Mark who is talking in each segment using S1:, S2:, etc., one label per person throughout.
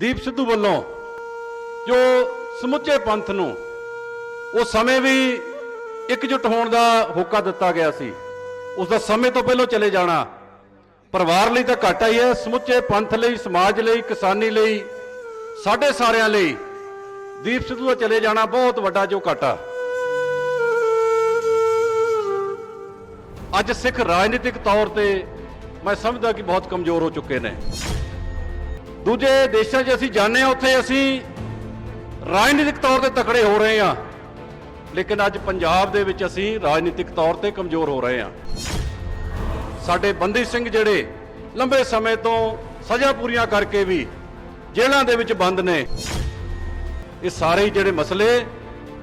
S1: ਦੀਪ ਸਿੱਧੂ ਵੱਲੋਂ ਜੋ ਸਮੁੱਚੇ ਪੰਥ ਨੂੰ ਉਹ ਸਮੇਂ ਵੀ ਇਕਜੁੱਟ ਹੋਣ ਦਾ ਹੋਕਾ ਦਿੱਤਾ ਗਿਆ ਸੀ, ਉਸ ਦਾ ਸਮੇਂ ਤੋਂ ਪਹਿਲਾਂ ਚਲੇ ਜਾਣਾ ਪਰਿਵਾਰ ਲਈ ਤਾਂ ਘਾਟਾ ਹੀ ਹੈ, ਸਮੁੱਚੇ ਪੰਥ ਲਈ, ਸਮਾਜ ਲਈ, ਕਿਸਾਨੀ ਲਈ, ਸਾਡੇ ਸਾਰਿਆਂ ਲਈ ਦੀਪ ਸਿੱਧੂ ਦਾ ਚਲੇ ਜਾਣਾ ਬਹੁਤ ਵੱਡਾ ਜੋ ਘਾਟਾ। ਅੱਜ ਸਿੱਖ ਰਾਜਨੀਤਿਕ ਤੌਰ ਤੇ ਮੈਂ ਸਮਝਦਾ ਕਿ ਬਹੁਤ ਕਮਜ਼ੋਰ ਹੋ ਚੁੱਕੇ ਨੇ। ਦੂਜੇ ਦੇਸ਼ਾਂ 'ਚ ਅਸੀਂ ਜਾਂਦੇ ਹਾਂ, ਉੱਥੇ ਅਸੀਂ ਰਾਜਨੀਤਿਕ ਤੌਰ ਤੇ ਤਕੜੇ ਹੋ ਰਹੇ ਹਾਂ। ਲੇਕਿਨ ਅੱਜ ਪੰਜਾਬ ਦੇ ਵਿੱਚ ਅਸੀਂ ਰਾਜਨੀਤਿਕ ਤੌਰ ਤੇ ਕਮਜ਼ੋਰ ਹੋ ਰਹੇ ਹਾਂ। ਸਾਡੇ ਬੰਦੀ ਸਿੰਘ ਜਿਹੜੇ ਲੰਬੇ ਸਮੇਂ ਤੋਂ ਸਜ਼ਾ ਪੂਰੀਆਂ ਕਰਕੇ ਵੀ ਜੇਲ੍ਹਾਂ ਦੇ ਵਿੱਚ ਬੰਦ ਨੇ। ਇਹ ਸਾਰੇ ਜਿਹੜੇ ਮਸਲੇ,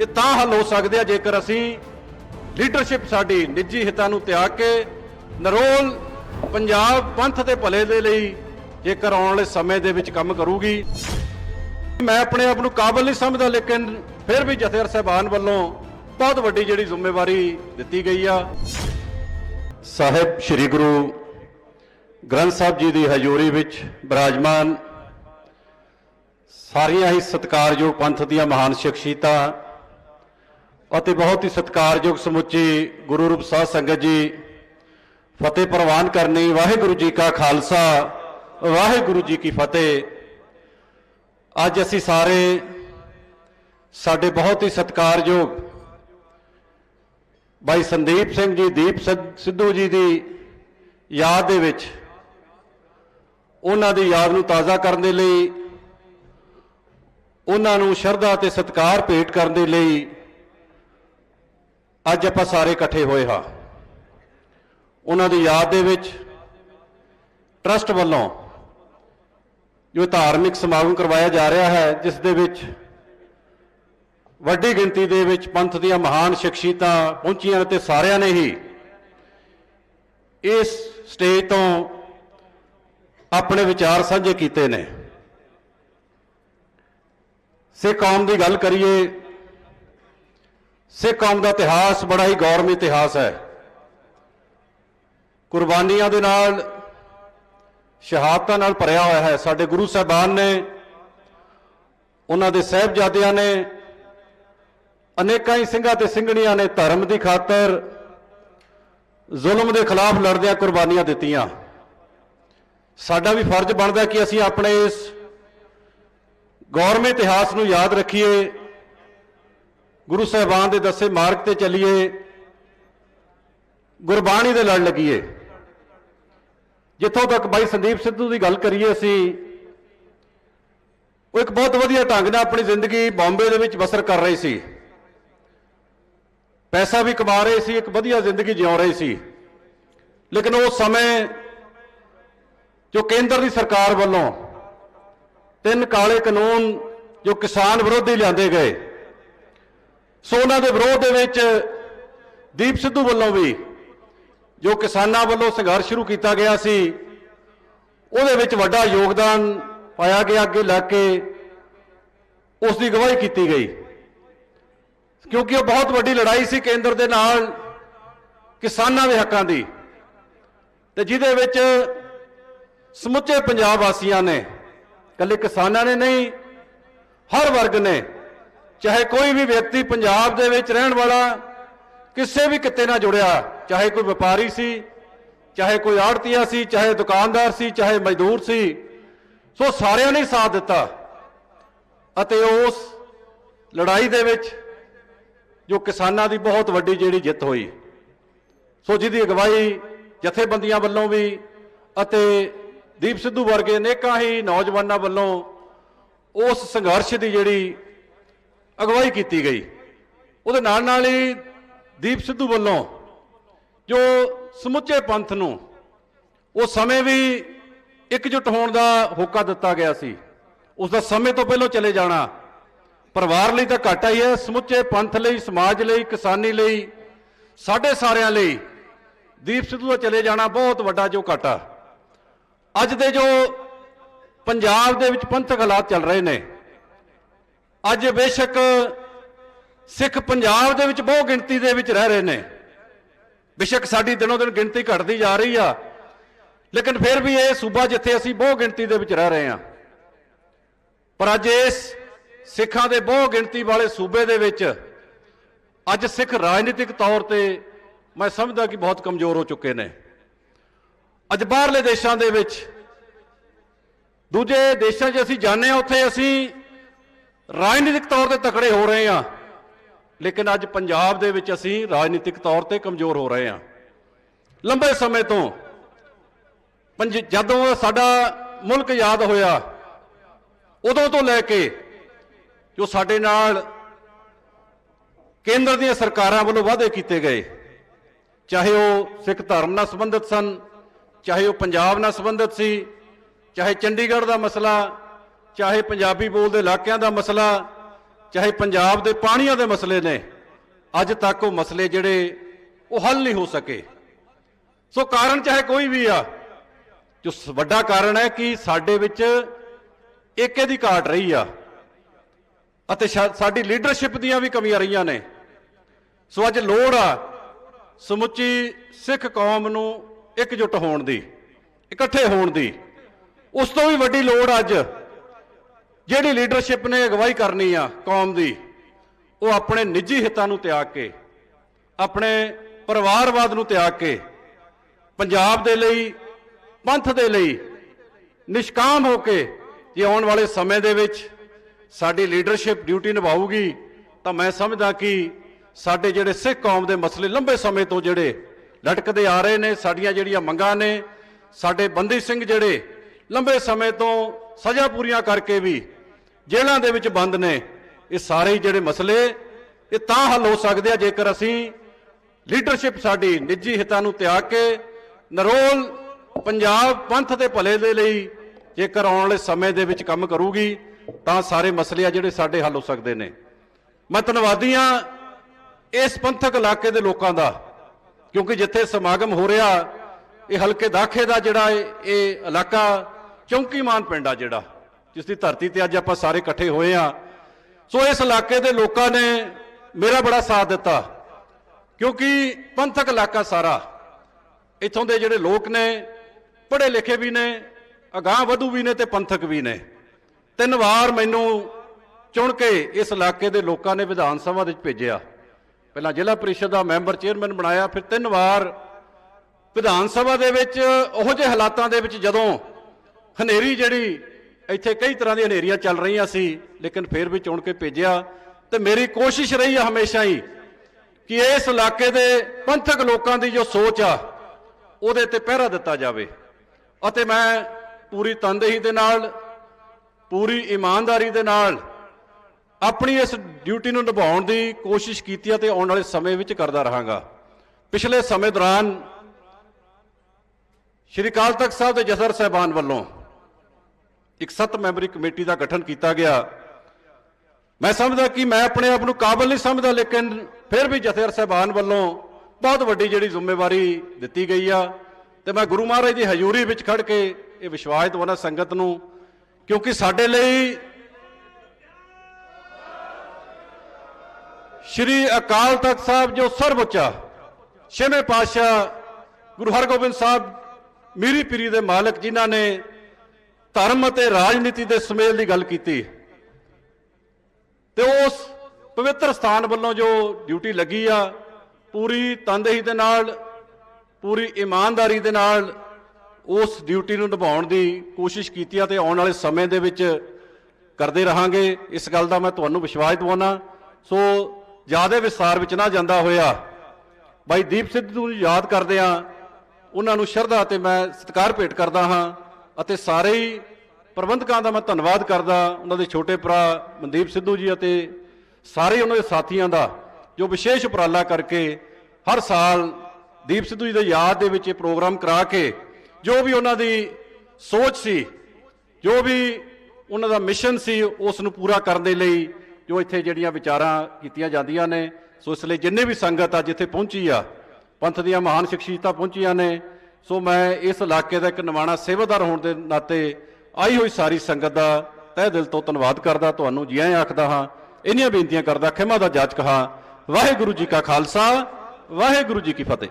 S1: ਇਹ ਤਾਂ ਹੱਲ ਹੋ ਸਕਦੇ ਆ ਜੇਕਰ ਅਸੀਂ ਲੀਡਰਸ਼ਿਪ ਸਾਡੀ ਨਿੱਜੀ ਹਿੱਤਾਂ ਨੂੰ ਤਿਆਗ ਕੇ ਨਰੋਲ ਪੰਜਾਬ ਪੰਥ ਦੇ ਭਲੇ ਦੇ ਲਈ ਜੇਕਰ ਆਉਣ ਵਾਲੇ ਸਮੇਂ ਦੇ ਵਿੱਚ ਕੰਮ ਕਰੂਗੀ, ਮੈਂ ਆਪਣੇ ਆਪ ਨੂੰ ਕਾਬਲ ਨਹੀਂ ਸਮਝਦਾ, ਲੇਕਿਨ ਫਿਰ ਵੀ ਜਥੇਦਾਰ ਸਾਹਿਬਾਨ ਵੱਲੋਂ ਬਹੁਤ ਵੱਡੀ ਜਿਹੜੀ ਜ਼ਿੰਮੇਵਾਰੀ ਦਿੱਤੀ ਗਈ ਆ। ਸਾਹਿਬ, ਸ੍ਰੀ ਗੁਰੂ ਗ੍ਰੰਥ ਸਾਹਿਬ ਜੀ ਦੀ ਹਜ਼ੂਰੀ ਵਿੱਚ ਬਿਰਾਜਮਾਨ ਸਾਰੀਆਂ ਹੀ ਸਤਿਕਾਰਯੋਗ ਪੰਥ ਦੀਆਂ ਮਹਾਨ ਸ਼ਖਸੀਅਤਾਂ ਅਤੇ ਬਹੁਤ ਹੀ ਸਤਿਕਾਰਯੋਗ ਸਮੁੱਚੀ ਗੁਰੂ ਰੂਪ ਸਾਧ ਸੰਗਤ ਜੀ, ਫਤਿਹ ਪ੍ਰਵਾਨ ਕਰਨੀ ਵਾਹਿਗੁਰੂ ਜੀ ਕਾ ਖਾਲਸਾ ਵਾਹਿਗੁਰੂ ਜੀ ਕੀ ਫਤਿਹ। ਅੱਜ ਅਸੀਂ ਸਾਰੇ ਸਾਡੇ ਬਹੁਤ ਹੀ ਸਤਿਕਾਰਯੋਗ ਭਾਈ ਸੰਦੀਪ ਸਿੰਘ ਜੀ, ਦੀਪ ਸਿੱਧੂ ਜੀ ਦੀ ਯਾਦ ਦੇ ਵਿੱਚ ਉਹਨਾਂ ਦੀ ਯਾਦ ਨੂੰ ਤਾਜ਼ਾ ਕਰਨ ਦੇ ਲਈ, ਉਹਨਾਂ ਨੂੰ ਸ਼ਰਧਾ ਤੇ ਸਤਿਕਾਰ ਭੇਟ ਕਰਨ ਦੇ ਲਈ ਅੱਜ ਆਪਾਂ ਸਾਰੇ ਇਕੱਠੇ ਹੋਏ ਹਾਂ। ਉਹਨਾਂ ਦੀ ਯਾਦ ਦੇ ਵਿੱਚ ਟਰਸਟ ਵੱਲੋਂ ਜੋ ਧਾਰਮਿਕ ਸਮਾਗਮ ਕਰਵਾਇਆ ਜਾ ਰਿਹਾ ਹੈ, ਜਿਸ ਦੇ ਵਿੱਚ ਵੱਡੀ ਗਿਣਤੀ ਦੇ ਵਿੱਚ ਪੰਥ ਦੀਆਂ ਮਹਾਨ ਸ਼ਖਸੀਅਤਾਂ ਪਹੁੰਚੀਆਂ ਤੇ ਸਾਰਿਆਂ ਨੇ ਹੀ ਇਸ ਸਟੇਜ ਤੋਂ ਆਪਣੇ ਵਿਚਾਰ ਸਾਂਝੇ ਕੀਤੇ ਨੇ। ਸਿੱਖ ਕੌਮ ਦੀ ਗੱਲ ਕਰੀਏ, ਸਿੱਖ ਕੌਮ ਦਾ ਇਤਿਹਾਸ ਬੜਾ ਹੀ ਗੌਰਵ ਇਤਿਹਾਸ ਹੈ। ਕੁਰਬਾਨੀਆਂ ਦੇ ਨਾਲ ਸ਼ਹਾਦਤਾਂ ਨਾਲ ਭਰਿਆ ਹੋਇਆ ਹੈ। ਸਾਡੇ ਗੁਰੂ ਸਾਹਿਬਾਨ ਨੇ, ਉਹਨਾਂ ਦੇ ਸਹਿਬਜ਼ਾਦਿਆਂ ਨੇ, ਅਨੇਕਾਂ ਹੀ ਸਿੰਘਾਂ ਤੇ ਸਿੰਘਣੀਆਂ ਨੇ ਧਰਮ ਦੀ ਖਾਤਰ ਜ਼ੁਲਮ ਦੇ ਖਿਲਾਫ ਲੜਦਿਆਂ ਕੁਰਬਾਨੀਆਂ ਦਿੱਤੀਆਂ। ਸਾਡਾ ਵੀ ਫਰਜ਼ ਬਣਦਾ ਕਿ ਅਸੀਂ ਆਪਣੇ ਇਸ ਗੌਰਵ ਇਤਿਹਾਸ ਨੂੰ ਯਾਦ ਰੱਖੀਏ। ਗੁਰੂ ਸਾਹਿਬਾਨ ਦੇ ਦੱਸੇ ਮਾਰਗ ਤੇ ਚੱਲੀਏ। ਗੁਰਬਾਣੀ ਦੇ ਲੜ ਲੱਗੀਏ। ਜਿੱਥੋਂ ਤੱਕ ਬਾਈ ਸੰਦੀਪ ਸਿੱਧੂ ਦੀ ਗੱਲ ਕਰੀਏ ਅਸੀਂ, ਉਹ ਇੱਕ ਬਹੁਤ ਵਧੀਆ ਢੰਗ ਨਾਲ ਆਪਣੀ ਜ਼ਿੰਦਗੀ ਬੰਬੇ ਦੇ ਵਿੱਚ ਬਸਰ ਕਰ ਰਹੇ ਸੀ। ਪੈਸਾ ਵੀ ਕਮਾ ਰਹੇ ਸੀ, ਇੱਕ ਵਧੀਆ ਜ਼ਿੰਦਗੀ ਜਿਉ ਰਹੇ ਸੀ। ਲੇਕਿਨ ਉਸ ਸਮੇਂ ਜੋ ਕੇਂਦਰ ਦੀ ਸਰਕਾਰ ਵੱਲੋਂ ਤਿੰਨ ਕਾਲੇ ਕਾਨੂੰਨ ਜੋ ਕਿਸਾਨ ਵਿਰੋਧੀ ਲਿਆਂਦੇ ਗਏ, ਸੋ ਉਹਨਾਂ ਦੇ ਵਿਰੋਧ ਦੇ ਵਿੱਚ ਦੀਪ ਸਿੱਧੂ ਵੱਲੋਂ ਵੀ ਜੋ ਕਿਸਾਨਾਂ ਵੱਲੋਂ ਸੰਘਰਸ਼ ਸ਼ੁਰੂ ਕੀਤਾ ਗਿਆ ਸੀ, ਉਹਦੇ ਵਿੱਚ ਵੱਡਾ ਯੋਗਦਾਨ ਪਾਇਆ ਗਿਆ ਅੱਗੇ ਲੱਗ ਕੇ ਉਸ ਦੀ ਗਵਾਹੀ ਕੀਤੀ ਗਈ। ਕਿਉਂਕਿ ਉਹ ਬਹੁਤ ਵੱਡੀ ਲੜਾਈ ਸੀ ਕੇਂਦਰ ਦੇ ਨਾਲ ਕਿਸਾਨਾਂ ਦੇ ਹੱਕਾਂ ਦੀ। ਤੇ ਜਿਹਦੇ ਵਿੱਚ ਸਮੁੱਚੇ ਪੰਜਾਬ ਵਾਸੀਆਂ ਨੇ ਕੱਲੇ ਕਿਸਾਨਾਂ ਨੇ ਨਹੀਂ, ਹਰ ਵਰਗ ਨੇ, ਚਾਹੇ ਕੋਈ ਵੀ ਵਿਅਕਤੀ ਪੰਜਾਬ ਦੇ ਵਿੱਚ ਰਹਿਣ ਵਾਲਾ ਕਿਸੇ ਵੀ ਕਿੱਤੇ ਨਾਲ ਜੁੜਿਆ, ਚਾਹੇ ਕੋਈ ਵਪਾਰੀ ਸੀ, ਚਾਹੇ ਕੋਈ ਆੜਤੀਆ ਸੀ, ਚਾਹੇ ਦੁਕਾਨਦਾਰ ਸੀ, ਚਾਹੇ ਮਜ਼ਦੂਰ ਸੀ, ਸੋ ਸਾਰਿਆਂ ਨੇ ਸਾਥ ਦਿੱਤਾ। ਅਤੇ ਉਸ ਲੜਾਈ ਦੇ ਵਿੱਚ ਜੋ ਕਿਸਾਨਾਂ ਦੀ ਬਹੁਤ ਵੱਡੀ ਜਿਹੜੀ ਜਿੱਤ ਹੋਈ, ਸੋ ਜਿਹਦੀ ਅਗਵਾਈ ਜਥੇਬੰਦੀਆਂ ਵੱਲੋਂ ਵੀ ਅਤੇ ਦੀਪ ਸਿੱਧੂ ਵਰਗੇ ਅਨੇਕਾਂ ਹੀ ਨੌਜਵਾਨਾਂ ਵੱਲੋਂ ਉਸ ਸੰਘਰਸ਼ ਦੀ ਜਿਹੜੀ ਅਗਵਾਈ ਕੀਤੀ ਗਈ। ਉਹਦੇ ਨਾਲ ਨਾਲ ਹੀ ਦੀਪ ਸਿੱਧੂ ਵੱਲੋਂ ਜੋ ਸਮੁੱਚੇ ਪੰਥ ਨੂੰ ਉਹ ਸਮੇਂ ਵੀ ਇਕਜੁੱਟ ਹੋਣ ਦਾ ਹੋਕਾ ਦਿੱਤਾ ਗਿਆ ਸੀ, ਉਸ ਦਾ ਸਮੇਂ ਤੋਂ ਪਹਿਲਾਂ ਚਲੇ ਜਾਣਾ ਪਰਿਵਾਰ ਲਈ ਤਾਂ ਘਾਟਾ ਹੀ ਹੈ, ਸਮੁੱਚੇ ਪੰਥ ਲਈ, ਸਮਾਜ ਲਈ, ਕਿਸਾਨੀ ਲਈ, ਸਾਡੇ ਸਾਰਿਆਂ ਲਈ ਦੀਪ ਸਿੱਧੂ ਦਾ ਚਲੇ ਜਾਣਾ ਬਹੁਤ ਵੱਡਾ ਜੋ ਘਾਟਾ। ਅੱਜ ਦੇ ਜੋ ਪੰਜਾਬ ਦੇ ਵਿੱਚ ਪੰਥਕ ਹਾਲਾਤ ਚੱਲ ਰਹੇ ਨੇ, ਅੱਜ ਬੇਸ਼ੱਕ ਸਿੱਖ ਪੰਜਾਬ ਦੇ ਵਿੱਚ ਬਹੁ ਗਿਣਤੀ ਦੇ ਵਿੱਚ ਰਹਿ ਰਹੇ ਨੇ। ਬੇਸ਼ੱਕ ਸਾਡੀ ਦਿਨੋਂ ਦਿਨ ਗਿਣਤੀ ਘਟਦੀ ਜਾ ਰਹੀ ਆ। ਲੇਕਿਨ ਫਿਰ ਵੀ ਇਹ ਸੂਬਾ ਜਿੱਥੇ ਅਸੀਂ ਬਹੁ ਗਿਣਤੀ ਦੇ ਵਿੱਚ ਰਹਿ ਰਹੇ ਹਾਂ ਪਰ ਅੱਜ ਇਸ ਸਿੱਖਾਂ ਦੇ ਬਹੁ ਗਿਣਤੀ ਵਾਲੇ ਸੂਬੇ ਦੇ ਵਿੱਚ ਅੱਜ ਸਿੱਖ ਰਾਜਨੀਤਿਕ ਤੌਰ ਤੇ ਮੈਂ ਸਮਝਦਾ ਕਿ ਬਹੁਤ ਕਮਜ਼ੋਰ ਹੋ ਚੁੱਕੇ ਨੇ। ਅੱਜ ਬਾਹਰਲੇ ਦੇਸ਼ਾਂ ਦੇ ਵਿੱਚ ਦੂਜੇ ਦੇਸ਼ਾਂ 'ਚ ਅਸੀਂ ਜਾਂਦੇ ਹਾਂ, ਉੱਥੇ ਅਸੀਂ ਰਾਜਨੀਤਿਕ ਤੌਰ ਤੇ ਤਕੜੇ ਹੋ ਰਹੇ ਹਾਂ। ਲੇਕਿਨ ਅੱਜ ਪੰਜਾਬ ਦੇ ਵਿੱਚ ਅਸੀਂ ਰਾਜਨੀਤਿਕ ਤੌਰ ਤੇ ਕਮਜ਼ੋਰ ਹੋ ਰਹੇ ਹਾਂ। ਲੰਬੇ ਸਮੇਂ ਤੋਂ ਪੰਜ ਜਦੋਂ ਸਾਡਾ ਮੁਲਕ ਯਾਦ ਹੋਇਆ, ਉਦੋਂ ਤੋਂ ਲੈ ਕੇ ਜੋ ਸਾਡੇ ਨਾਲ ਕੇਂਦਰ ਦੀਆਂ ਸਰਕਾਰਾਂ ਵੱਲੋਂ ਵਾਅਦੇ ਕੀਤੇ ਗਏ, ਚਾਹੇ ਉਹ ਸਿੱਖ ਧਰਮ ਨਾਲ ਸੰਬੰਧਿਤ ਸਨ, ਚਾਹੇ ਉਹ ਪੰਜਾਬ ਨਾਲ ਸੰਬੰਧਿਤ ਸੀ, ਚਾਹੇ ਚੰਡੀਗੜ੍ਹ ਦਾ ਮਸਲਾ, ਚਾਹੇ ਪੰਜਾਬੀ ਬੋਲਦੇ ਇਲਾਕਿਆਂ ਦਾ ਮਸਲਾ ਚਾਹੇ ਪੰਜਾਬ ਦੇ ਪਾਣੀਆਂ ਦੇ ਮਸਲੇ ਨੇ, ਅੱਜ ਤੱਕ ਉਹ ਮਸਲੇ ਜਿਹੜੇ ਉਹ ਹੱਲ ਨਹੀਂ ਹੋ ਸਕੇ। ਸੋ ਕਾਰਨ ਚਾਹੇ ਕੋਈ ਵੀ ਆ, ਜੋ ਵੱਡਾ ਕਾਰਨ ਹੈ ਕਿ ਸਾਡੇ ਵਿੱਚ ਏਕੇ ਦੀ ਘਾਟ ਰਹੀ ਆ ਅਤੇ ਸਾਡੀ ਲੀਡਰਸ਼ਿਪ ਦੀਆਂ ਵੀ ਕਮੀਆਂ ਰਹੀਆਂ ਨੇ। ਸੋ ਅੱਜ ਲੋੜ ਆ ਸਮੁੱਚੀ ਸਿੱਖ ਕੌਮ ਨੂੰ ਇਕਜੁੱਟ ਹੋਣ ਦੀ, ਇਕੱਠੇ ਹੋਣ ਦੀ। ਉਸ ਤੋਂ ਵੀ ਵੱਡੀ ਲੋੜ ਅੱਜ ਜਿਹੜੀ ਲੀਡਰਸ਼ਿਪ ਨੇ ਅਗਵਾਈ ਕਰਨੀ ਆ ਕੌਮ ਦੀ, ਉਹ ਆਪਣੇ ਨਿੱਜੀ ਹਿੱਤਾਂ ਨੂੰ ਤਿਆਗ ਕੇ, ਆਪਣੇ ਪਰਿਵਾਰਵਾਦ ਨੂੰ ਤਿਆਗ ਕੇ, ਪੰਜਾਬ ਦੇ ਲਈ, ਪੰਥ ਦੇ ਲਈ ਨਿਸ਼ਕਾਮ ਹੋ ਕੇ ਜੇ ਆਉਣ ਵਾਲੇ ਸਮੇਂ ਦੇ ਵਿੱਚ ਸਾਡੀ ਲੀਡਰਸ਼ਿਪ ਡਿਊਟੀ ਨਿਭਾਊਗੀ, ਤਾਂ ਮੈਂ ਸਮਝਦਾ ਕਿ ਸਾਡੇ ਜਿਹੜੇ ਸਿੱਖ ਕੌਮ ਦੇ ਮਸਲੇ ਲੰਬੇ ਸਮੇਂ ਤੋਂ ਜਿਹੜੇ ਲਟਕਦੇ ਆ ਰਹੇ ਨੇ, ਸਾਡੀਆਂ ਜਿਹੜੀਆਂ ਮੰਗਾਂ ਨੇ, ਸਾਡੇ ਬੰਦੀ ਸਿੰਘ ਜਿਹੜੇ ਲੰਬੇ ਸਮੇਂ ਤੋਂ ਸਜ਼ਾ ਪੂਰੀਆਂ ਕਰਕੇ ਵੀ ਜੇਲ੍ਹਾਂ ਦੇ ਵਿੱਚ ਬੰਦ ਨੇ। ਇਹ ਸਾਰੇ ਜਿਹੜੇ ਮਸਲੇ, ਇਹ ਤਾਂ ਹੱਲ ਹੋ ਸਕਦੇ ਆ ਜੇਕਰ ਅਸੀਂ ਲੀਡਰਸ਼ਿਪ ਸਾਡੀ ਨਿੱਜੀ ਹਿੱਤਾਂ ਨੂੰ ਤਿਆਗ ਕੇ ਨਰੋਲ ਪੰਜਾਬ ਪੰਥ ਦੇ ਭਲੇ ਦੇ ਲਈ ਜੇਕਰ ਆਉਣ ਵਾਲੇ ਸਮੇਂ ਦੇ ਵਿੱਚ ਕੰਮ ਕਰੂਗੀ, ਤਾਂ ਸਾਰੇ ਮਸਲੇ ਆ ਜਿਹੜੇ ਸਾਡੇ ਹੱਲ ਹੋ ਸਕਦੇ ਨੇ। ਮੈਂ ਧੰਨਵਾਦੀ ਹਾਂ ਇਸ ਪੰਥਕ ਇਲਾਕੇ ਦੇ ਲੋਕਾਂ ਦਾ, ਕਿਉਂਕਿ ਜਿੱਥੇ ਸਮਾਗਮ ਹੋ ਰਿਹਾ, ਇਹ ਹਲਕੇ ਦਾਖੇ ਦਾ ਜਿਹੜਾ ਇਹ ਇਹ ਇਲਾਕਾ, ਚੌਂਕੀਮਾਨ ਪਿੰਡ ਆ ਜਿਹੜਾ। ਜਿਸ ਦੀ ਧਰਤੀ ਤੇ ਅੱਜ ਆਪਾਂ ਸਾਰੇ ਇਕੱਠੇ ਹੋਏ ਆ ਸੋ ਇਸ ਇਲਾਕੇ ਦੇ ਲੋਕਾਂ ਨੇ ਮੇਰਾ ਬੜਾ ਸਾਥ ਦਿੱਤਾ, ਕਿਉਂਕਿ ਪੰਥਕ ਇਲਾਕਾ ਸਾਰਾ, ਇੱਥੋਂ ਦੇ ਜਿਹੜੇ ਲੋਕ ਨੇ, ਪੜ੍ਹੇ ਲਿਖੇ ਵੀ ਨੇ, ਅਗਾਹ ਵਧੂ ਵੀ ਨੇ ਤੇ ਪੰਥਕ ਵੀ ਨੇ। ਤਿੰਨ ਵਾਰ ਮੈਨੂੰ ਚੁਣ ਕੇ ਇਸ ਇਲਾਕੇ ਦੇ ਲੋਕਾਂ ਨੇ ਵਿਧਾਨ ਸਭਾ ਦੇ ਵਿੱਚ ਭੇਜਿਆ। ਪਹਿਲਾਂ ਜ਼ਿਲ੍ਹਾ ਪਰਿਸ਼ਦ ਦਾ ਮੈਂਬਰ ਚੇਅਰਮੈਨ ਬਣਾਇਆ, ਫਿਰ ਤਿੰਨ ਵਾਰ ਵਿਧਾਨ ਸਭਾ ਦੇ ਵਿੱਚ, ਉਹੋ ਜਿਹੇ ਹਾਲਾਤਾਂ ਦੇ ਵਿੱਚ ਜਦੋਂ ਹਨੇਰੀ ਜਿਹੜੀ ਇੱਥੇ ਕਈ ਤਰ੍ਹਾਂ ਦੀਆਂ ਹਨੇਰੀਆਂ ਚੱਲ ਰਹੀਆਂ ਸੀ, ਲੇਕਿਨ ਫਿਰ ਵੀ ਚੁਣ ਕੇ ਭੇਜਿਆ। ਤੇ ਮੇਰੀ ਕੋਸ਼ਿਸ਼ ਰਹੀ ਆ ਹਮੇਸ਼ਾ ਹੀ ਕਿ ਇਸ ਇਲਾਕੇ ਦੇ ਪੰਥਕ ਲੋਕਾਂ ਦੀ ਜੋ ਸੋਚ ਆ, ਉਹਦੇ ਤੇ ਪਹਿਰਾ ਦਿੱਤਾ ਜਾਵੇ। ਅਤੇ ਮੈਂ ਪੂਰੀ ਤਨਦੇਹੀ ਦੇ ਨਾਲ, ਪੂਰੀ ਇਮਾਨਦਾਰੀ ਦੇ ਨਾਲ ਆਪਣੀ ਇਸ ਡਿਊਟੀ ਨੂੰ ਨਿਭਾਉਣ ਦੀ ਕੋਸ਼ਿਸ਼ ਕੀਤੀ ਹੈ ਤੇ ਆਉਣ ਵਾਲੇ ਸਮੇਂ ਵਿੱਚ ਕਰਦਾ ਰਹਾਂਗਾ। ਪਿਛਲੇ ਸਮੇਂ ਦੌਰਾਨ ਸ਼੍ਰੀ ਅਕਾਲ ਤਖਤ ਸਾਹਿਬ ਦੇ ਜਸਰ ਸਾਹਿਬਾਨ ਵੱਲੋਂ ਇੱਕ ਸੱਤ ਮੈਂਬਰੀ ਕਮੇਟੀ ਦਾ ਗਠਨ ਕੀਤਾ ਗਿਆ। ਮੈਂ ਸਮਝਦਾ ਕਿ ਮੈਂ ਆਪਣੇ ਆਪ ਨੂੰ ਕਾਬਲ ਨਹੀਂ ਸਮਝਦਾ, ਲੇਕਿਨ ਫਿਰ ਵੀ ਜਥੇਦਾਰ ਸਾਹਿਬਾਨ ਵੱਲੋਂ ਬਹੁਤ ਵੱਡੀ ਜਿਹੜੀ ਜ਼ਿੰਮੇਵਾਰੀ ਦਿੱਤੀ ਗਈ ਆ ਤੇ ਮੈਂ ਗੁਰੂ ਮਹਾਰਾਜ ਦੀ ਹਜ਼ੂਰੀ ਵਿੱਚ ਖੜ ਕੇ ਇਹ ਵਿਸ਼ਵਾਸ ਦਵਾਨਾ ਸੰਗਤ ਨੂੰ, ਕਿਉਂਕਿ ਸਾਡੇ ਲਈ ਸ਼੍ਰੀ ਅਕਾਲ ਤਖਤ ਸਾਹਿਬ ਜੋ ਸਰਵਉੱਚ ਛੇਵੇਂ ਪਾਤਸ਼ਾਹ ਗੁਰੂ ਹਰਗੋਬਿੰਦ ਸਾਹਿਬ ਮੀਰੀ ਪੀਰੀ ਦੇ ਮਾਲਕ ਜਿਨ੍ਹਾਂ ਨੇ ਧਰਮ ਅਤੇ ਰਾਜਨੀਤੀ ਦੇ ਸੁਮੇਲ ਦੀ ਗੱਲ ਕੀਤੀ। ਤੇ ਉਸ ਪਵਿੱਤਰ ਸਥਾਨ ਵੱਲੋਂ ਜੋ ਡਿਊਟੀ ਲੱਗੀ ਆ, ਪੂਰੀ ਤਨਦੇਹੀ ਦੇ ਨਾਲ, ਪੂਰੀ ਇਮਾਨਦਾਰੀ ਦੇ ਨਾਲ ਉਸ ਡਿਊਟੀ ਨੂੰ ਨਿਭਾਉਣ ਦੀ ਕੋਸ਼ਿਸ਼ ਕੀਤੀ ਆ ਤੇ ਆਉਣ ਵਾਲੇ ਸਮੇਂ ਦੇ ਵਿੱਚ ਕਰਦੇ ਰਹਾਂਗੇ। ਇਸ ਗੱਲ ਦਾ ਮੈਂ ਤੁਹਾਨੂੰ ਵਿਸ਼ਵਾਸ ਦਿਵਾਉਣਾ ਸੋ ਜ਼ਿਆਦਾ ਵਿਸਥਾਰ ਵਿੱਚ ਨਾ ਜਾਂਦਾ ਹੋਇਆ, ਬਾਈ ਦੀਪ ਸਿੱਧੂ ਨੂੰ ਯਾਦ ਕਰਦੇ ਆ। ਉਹਨਾਂ ਨੂੰ ਸ਼ਰਧਾ ਤੇ ਮੈਂ ਸਤਿਕਾਰ ਭੇਟ ਕਰਦਾ ਹਾਂ। ਅਤੇ ਸਾਰੇ ਹੀ ਪ੍ਰਬੰਧਕਾਂ ਦਾ ਮੈਂ ਧੰਨਵਾਦ ਕਰਦਾ, ਉਹਨਾਂ ਦੇ ਛੋਟੇ ਭਰਾ ਮਨਦੀਪ ਸਿੱਧੂ ਜੀ ਅਤੇ ਸਾਰੇ ਉਹਨਾਂ ਦੇ ਸਾਥੀਆਂ ਦਾ, ਜੋ ਵਿਸ਼ੇਸ਼ ਉਪਰਾਲਾ ਕਰਕੇ ਹਰ ਸਾਲ ਦੀਪ ਸਿੱਧੂ ਜੀ ਦੇ ਯਾਦ ਦੇ ਵਿੱਚ ਇਹ ਪ੍ਰੋਗਰਾਮ ਕਰਾ ਕੇ, ਜੋ ਵੀ ਉਹਨਾਂ ਦੀ ਸੋਚ ਸੀ, ਜੋ ਵੀ ਉਹਨਾਂ ਦਾ ਮਿਸ਼ਨ ਸੀ, ਉਸ ਨੂੰ ਪੂਰਾ ਕਰਨ ਦੇ ਲਈ ਜੋ ਇੱਥੇ ਜਿਹੜੀਆਂ ਵਿਚਾਰਾਂ ਕੀਤੀਆਂ ਜਾਂਦੀਆਂ ਨੇ, ਸੋ ਇਸ ਲਈ ਜਿੰਨੇ ਵੀ ਸੰਗਤ ਆ ਜਿੱਥੇ ਪਹੁੰਚੀ ਆ, ਪੰਥ ਦੀਆਂ ਮਹਾਨ ਸ਼ਖਸੀਅਤਾਂ ਪਹੁੰਚੀਆਂ ਨੇ ਸੋ ਮੈਂ ਇਸ ਇਲਾਕੇ ਦਾ ਇੱਕ ਨਿਮਾਣਾ ਸੇਵਾਦਾਰ ਹੋਣ ਦੇ ਨਾਤੇ ਆਈ ਹੋਈ ਸਾਰੀ ਸੰਗਤ ਦਾ ਤਹਿ ਦਿਲ ਤੋਂ ਧੰਨਵਾਦ ਕਰਦਾ, ਤੁਹਾਨੂੰ ਜੀ ਆਇਆਂ ਆਖਦਾ ਹਾਂ, ਇੰਨੀਆਂ ਬੇਨਤੀਆਂ ਕਰਦਾ, ਖਿਮਾ ਦਾ ਜਾਚਕ ਹਾਂ। ਵਾਹਿਗੁਰੂ ਜੀ ਕਾ ਖਾਲਸਾ, ਵਾਹਿਗੁਰੂ ਜੀ ਕੀ ਫਤਿਹ।